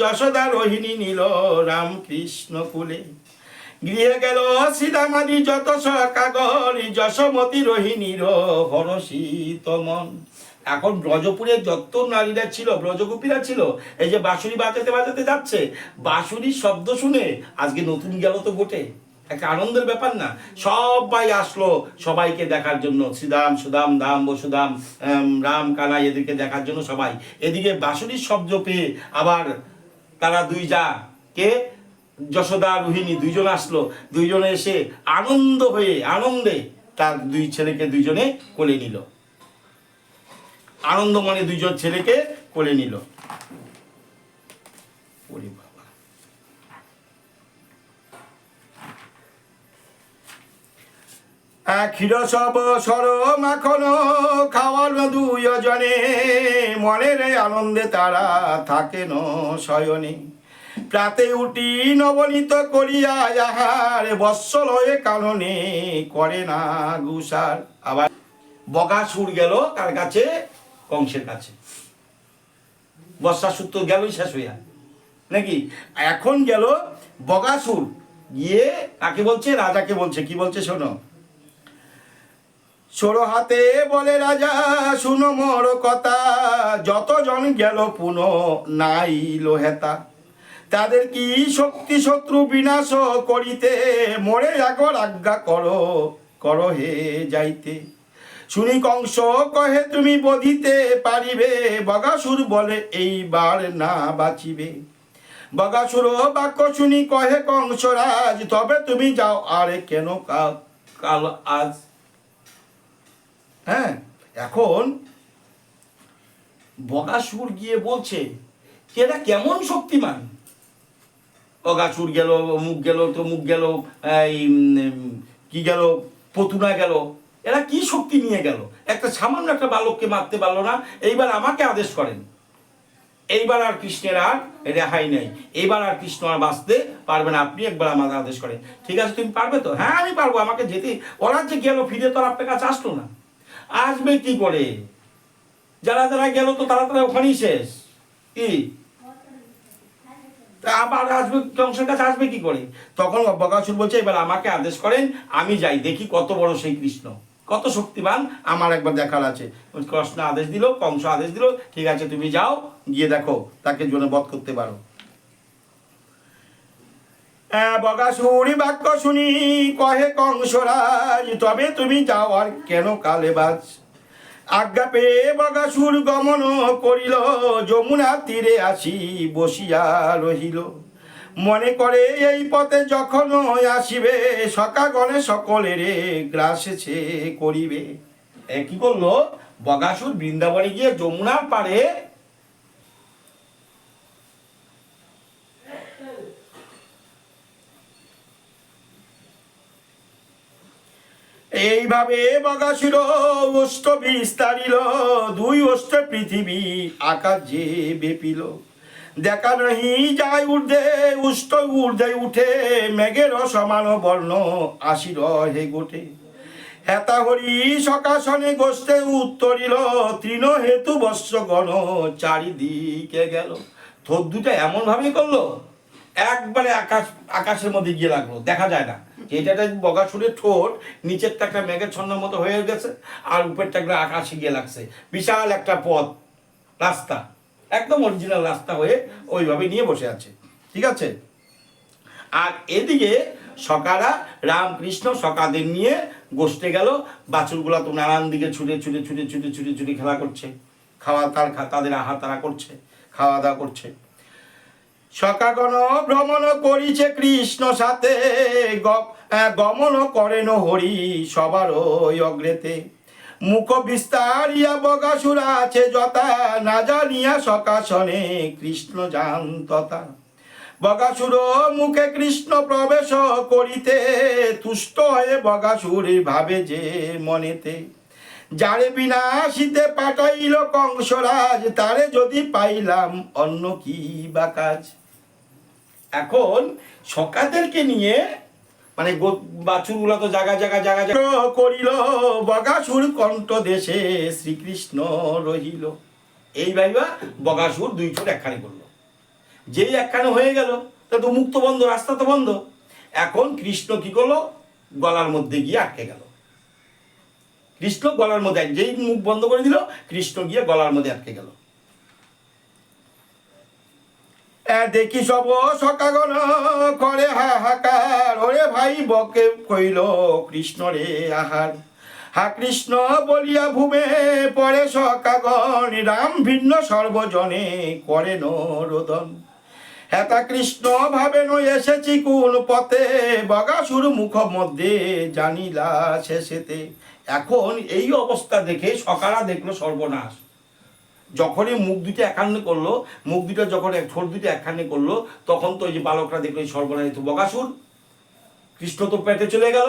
যশোদা রোহিণী নিল রামকৃষ্ণ কুলে। গৃহে গেল সীতামাদি যত সকাগর যশোমতী রোহিণীর হরষিত মন। এখন ব্রজপুরে যত নারীরা ছিল, ব্রজগোপীরা ছিল, এই যে বাঁশুরি বাজাতে বাজাতে যাচ্ছে, বাঁশুরির শব্দ শুনে আজকে নতুন গেল তো বটে। একটা আনন্দের ব্যাপার না, সবাই আসলো সবাইকে দেখার জন্য, শ্রীদাম, সুদাম, দাম, বসুদাম রাম কানাই এদেরকে দেখার জন্য সবাই। এদিকে বাঁশুরির শব্দ পেয়ে আবার তারা দুই যা, কে? যশোদা, রোহিণী, দুইজন আসলো। দুইজনে এসে আনন্দ হয়ে, আনন্দে তার দুই ছেলেকে দুইজনে কোলে নিল। আনন্দ মানে দুইজন ছেলেকে কোলে নিল। ক্ষীর সব সর মাখন খাওয়ার দুইজনে মনের আনন্দে তারা থাকেন শয়নে। প্রাতে উঠি নবনীত করিয়া আহার বৎসলয়ে কারণে করে না গুসার। আবার বগাসুর গেল কার কাছে? কংসের কাছে। বর্ষাসুর তো গেলই শেষ হইয়া। নাকি? এখন গেল বগাসুর গিয়ে কাকে বলছে? রাজাকে বলছে। কি বলছে শোনো? ষোলো হাতে বলে রাজা, শুনো মোর কথা। যতজন গেল পুন নাই লোহেতা। তাদের কি শক্তি শত্রু বিনাশ করিতে? মরে আগর আজ্ঞা করো করো হে যাইতে। শুনি কংস কহে, তুমি বধিতে পারিবে। বগাসুর বলে, এইবার না বাঁচিবে। বগাসুর বাক্য শুনি কহে কংসরাজ, তবে তুমি যাও, আরে কেন কাল কাল আজ হ্যাঁ এখন বগাসুর গিয়ে বলছে এরা কেমন শক্তিমান? বগাসুর গেল মুখ গেল তো মুখ গেল, এই কি গেল, পতুনা গেল। এরা কি শক্তি নিয়ে গেল? একটা সামান্য একটা বালককে মারতে পারল না, এইবার আমাকে আদেশ করেন। এইবার আর কৃষ্ণের আর রেহাই নেই। এইবার আর কৃষ্ণ আর বাঁচতে পারবে না। আপনি একবার আমাদের আদেশ করেন। ঠিক আছে, তুমি পারবে তো? হ্যাঁ আমি পারব। আমাকে যেতে ওরা যে গেল, ফিরে তো আর আপনার কাছে আসলো না। আসবে কি করে? যারা যারা গেল তো তারা তারা ওখানেই শেষ। কি? আবার আসবে কংসের কাছে আসবে কি করে? তখন বকাসুর বলছে, এবার আমাকে আদেশ করেন, আমি যাই, দেখি কত বড় সেই কৃষ্ণ। কত শক্তিবান, আমার একবার দেখার আছে। কৃষ্ণ আদেশ দিল, কংস আদেশ দিল, ঠিক আছে, তুমি যাও, গিয়ে দেখো, তাকে জন্য বধ করতে পারো। বগাসুরি বাক্য শুনি, কহে কংসরাজ, তবে তুমি যাও আর কেন কালে বাজ? আজ্ঞা পেয়ে বগাসুর গমন করিল, যমুনা তীরে আসি বসিয়া রহিল। মনে করে এই পথে যখন আসিবে সকাগণে সকলেরে গ্রাসেছে করিবে। কি করল? বগাসুর বৃন্দাবনে গিয়ে যমুনার পাড়ে এইভাবে বগাসুর অষ্ট বিস্তারিল দুই অষ্ট পৃথিবী আকাশ যে বেপিল। দেখা নহি যায় ঊর্ধ্বে, উষ্ট ঊর্ধ্বে উঠে, মেঘের সমান বর্ণ আসির হে গোটে। হেতা হরি সকাশনে গোষ্ঠে উত্তরিল, তৃণ হেতু বৎস গণ চারিদিকে গেল। থোর দুটা এমন ভাবে করল, একবারে আকাশ, আকাশের মধ্যে গিয়ে লাগল, দেখা যায় না। যে এটা একটা বগাসুরের ঠোঁট নিচেরটা একটা মেঘের ছন্নের মতো হয়ে গেছে আর উপরটা একটা আকাশে গিয়ে লাগছে। বিশাল একটা পথ রাস্তা একদম অরিজিনাল রাস্তা হয়ে ওইভাবে নিয়ে বসে আছে ঠিক আছে? আর এদিকে সকারা রামকৃষ্ণ সকাদের নিয়ে গোষ্ঠে গেল বাছুরগুলা তো নানান দিকে ছুটে ছুটে ছুটে ছুটে ছুটে ছুটে খেলা করছে। খাওয়া তার তাদের আহার তারা করছে খাওয়া দাওয়া করছে। সকাগণ ভ্রমণ করিছে কৃষ্ণ সাথে গ- আহ, গমন করেন হরি সবার অগ্রেতে। মুখ বিস্তারিয়া বগাসুর আছে যথা, না জানিয়া সকাশনে কৃষ্ণ যান তথা বগাসুর মুখে কৃষ্ণ প্রবেশ করিতে, তুষ্ট হয়ে বগাসুর ভাবে যে মনেতে। যারে বিনাশিতে পাঠাইল কংসরাজ, তারে যদি পাইলাম অন্য কি বা কাজ? এখন সকাদেরকে নিয়ে মানে বাছুরগুলো তো জায়গা জায়গা জায়গা জায়গা করিল, বগাসুর কণ্ঠ দেশে শ্রীকৃষ্ণ রহিল। এই ভাইবা বগাসুর দুই ঠোঁট একখানে করল। যেই একখানে হয়ে গেল, তা তো মুক্ত বন্ধ, রাস্তা তো বন্ধ। এখন কৃষ্ণ কি করল? গলার মধ্যে গিয়ে আটকে গেল। কৃষ্ণ গলার মধ্যে, যেই মুখ বন্ধ করে দিল, কৃষ্ণ গিয়ে গলার মধ্যে আটকে গেল এ দেখি সব সকাগণ করে হাহাকার। ওরে ভাই, বকে কইল, কৃষ্ণ রে আহার। হা কৃষ্ণ বলিয়া ভূমে পরে সকাগণ, রাম ভিন্ন সর্বজনে করে রোদন হেতা কৃষ্ণ ভাবেন এসেছি কোন পথে। বগাসুর মুখ মধ্যে জানিলা শেষেতে, এখন এই অবস্থা দেখে সকারা দেখল সর্বনাশ। যখনই মুখ দুটো একান্ন করল মুখ দুটো যখন এক ঠোঁট দুটো একখানে করল তখন তো ওই যে বালকরা দেখল এই সর্বনাশ তো বগাসুর কৃষ্ণ তো পেটে চলে গেল।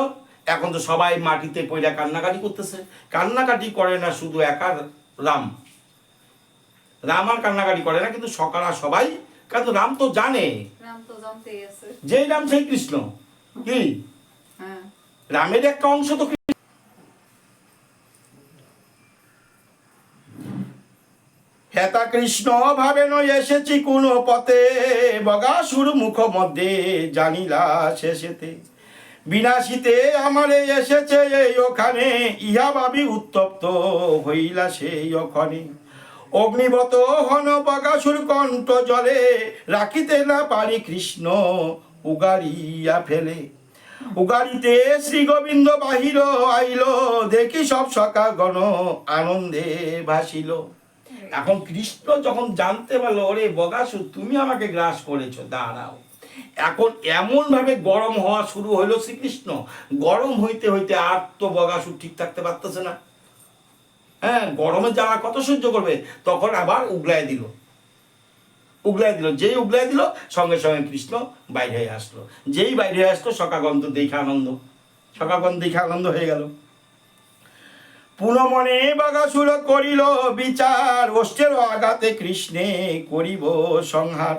এখন তো সবাই মাটিতে পয়লা কান্নাকাটি করতেছে। কান্নাকাটি করে না শুধু একা রাম। রাম আর কান্নাকাটি করে না কিন্তু সকারা সবাই কারণ রাম তো জানে। রাম তো জানতেই যেই রাম সেই কৃষ্ণ। কি? হ্যাঁ। রামের একটা অংশ তো হেতা কৃষ্ণ ভাবেন এসেছি কোন পথে। বগাসুর মুখ মধ্যে জানিলা শেষেতে। বিনাশিতে আমারে এসেছে এই ওখানে, ইহা ভাবি উত্তপ্ত হইলা সেই ওখানে। অগ্নিবত হন বগাসুর কণ্ঠ জলে, রাখিতে না পারি কৃষ্ণ উগারিয়া ফেলে। উগারিতে শ্রী গোবিন্দ বাহির আইল, দেখি সব সকা গণ আনন্দে ভাসিল। এখন কৃষ্ণ যখন জানতে পারল, ওরে বগাসু তুমি আমাকে গ্রাস করেছ, দাঁড়াও। এখন এমন ভাবে গরম হওয়া শুরু হলো শ্রীকৃষ্ণ। গরম হইতে হইতে আর তো বগাসুর ঠিক থাকতে পারতেছে না। হ্যাঁ গরমে যাওয়া কত সহ্য করবে, তখন আবার উগলায় দিল। উগলায় দিল। যেই উগলায় দিল, সঙ্গে সঙ্গে কৃষ্ণ বাইরে হয়ে আসলো। যেই বাইরে হয়ে আসলো, সকাগন্ধ দেখে আনন্দ সকাগন্ধ দেখে আনন্দ হয়ে গেল। পুনমনে বাগাসুর করিল বিচার, অষ্টের আঘাতে কৃষ্ণে করিব সংহার।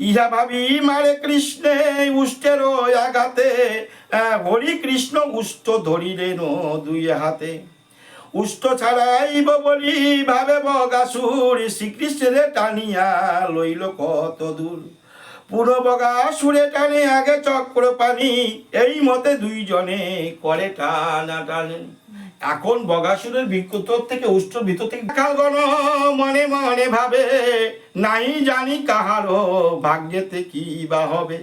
ইহা ভাবি মারে কৃষ্ণে উষ্টের আঘাতে হরি কৃষ্ণ উষ্ট ধরিলেন দুই হাতে। উষ্ট ছাড়াইব বলি ভাবে বগাসুর, শ্রীকৃষ্ণের টানিয়া লইল কত দূর। পুরো বগাসুরে টানে আগে চক্র পানি এই মতে দুইজনে করে টানা টানে। এখন বগাসুরের ভিতর থেকে উষ্ট্র ভিতর থেকে কালগণ মনে মনে ভাবে নাই জানি কাহারও ভাগ্যেতে কি বা হবে।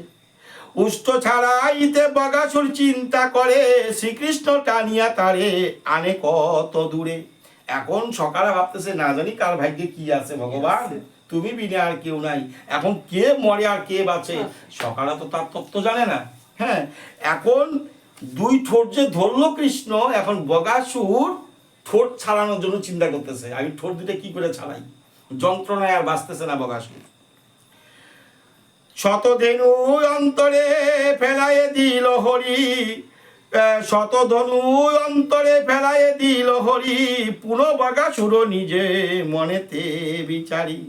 উষ্ট ছাড়াইতে বগাসুর চিন্তা করে শ্রীকৃষ্ণ টানিয়া তারে আনে কত দূরে। এখন সকালে ভাবতেছে না জানি কার ভাগ্যে কি আছে ভগবান তুমি বিনে আর কেউ নাই। এখন কে মরে আর কে বাঁচে? সকালে তো তার তত্ত্ব জানে না। হ্যাঁ এখন দুই ঠোঁট যে ধরলো কৃষ্ণ, এখন বগাসুর ঠোঁট ছাড়ানোর জন্য চিন্তা করতেছে। আমি ঠোঁট দুটা কি করে ছাড়াই? যন্ত্রণায় আর বাঁচতেছে না বগাসুর শতধেনু অন্তরে ফেলায়ে দিল হরি শতধনু অন্তরে ফেলায়ে দিল হরি, পুনঃ বগাসুর নিজে মনেতে বিচারি।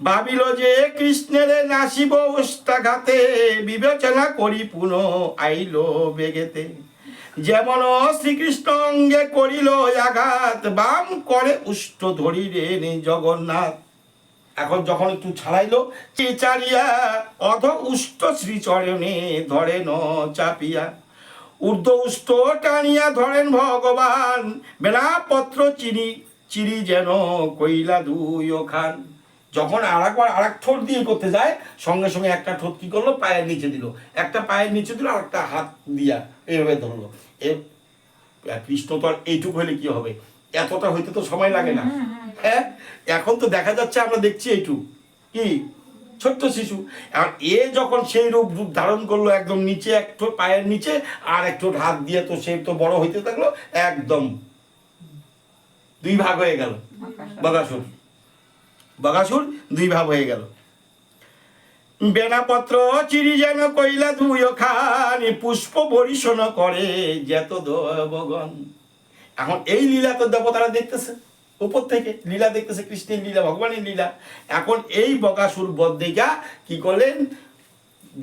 ভাবিল যে কৃষ্ণের নাসিব উষ্টাঘাতে বিবেচনা করি পুনঃ আইল বেগেতে। যেমন শ্রীকৃষ্ণ অঙ্গে করিল আঘাত, বাম করে উষ্ট ধরিলেন জগন্নাথ। এখন যখন একটু ছাড়াইলো চারিয়া অধ উষ্ট শ্রীচরণে ধরেন চাপিয়া। ঊর্ধ্ব উষ্ট টানিয়া ধরেন ভগবান বেলাপত্র চিনি চিরি যেন কইলা দুই ওখান। যখন আর একবার আর এক ঠোঁট দিয়ে করতে যায় সঙ্গে সঙ্গে একটা ঠোঁট কি করল? পায়ের নিচে দিল। একটা পায়ের নিচে দিল আর একটা হাত দিয়া এইভাবে ধরলো। এ কৃষ্ণ তো আর এইটুকু হলে কি হবে? এতটা হইতে তো সময় লাগে না। হ্যাঁ এখন তো দেখা যাচ্ছে আমরা দেখছি এইটু কি? ছোট্ট শিশু। আর এ যখন সেই রূপ রূপ ধারণ করল একদম নিচে এক ঠোঁট পায়ের নিচে আর এক ঠোঁট হাত দিয়ে তো সে তো বড় হইতে থাকল একদম দুই ভাগ হয়ে গেল। বগাসুর বগাসুর দুই ভাব হয়ে গেল। বেনাপত্র চিরি যেন কইলা দুই খানি পুষ্প বরিশন করে যেত দেবগণ। এখন এই লীলা তো দেবতারা দেখতেছে, উপর থেকে লীলা দেখতেছে, কৃষ্ণের লীলা, ভগবানের লীলা। এখন এই বকাসুর বদ্দিকা কি করলেন?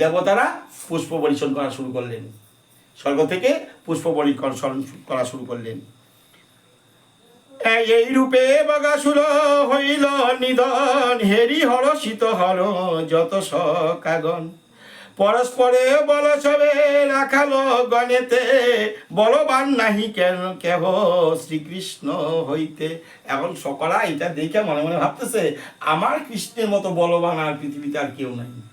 দেবতারা পুষ্প বরিশন করা শুরু করলেন। স্বর্গ থেকে পুষ্প বরিকর্ষণ করা শুরু করলেন। এই- রূপে বগাসুর হইল নিধন, হেরি হরষিত হর যত সকাগন পরস্পরে বল সবে রাখালো গণেতে, বলবান নাহি কেন কেহ শ্রীকৃষ্ণ হইতে। এখন সকলা এটা দেখে মনে মনে ভাবতেছে, আমার কৃষ্ণের মতো বলবান আর পৃথিবীতে আর কেউ নাই।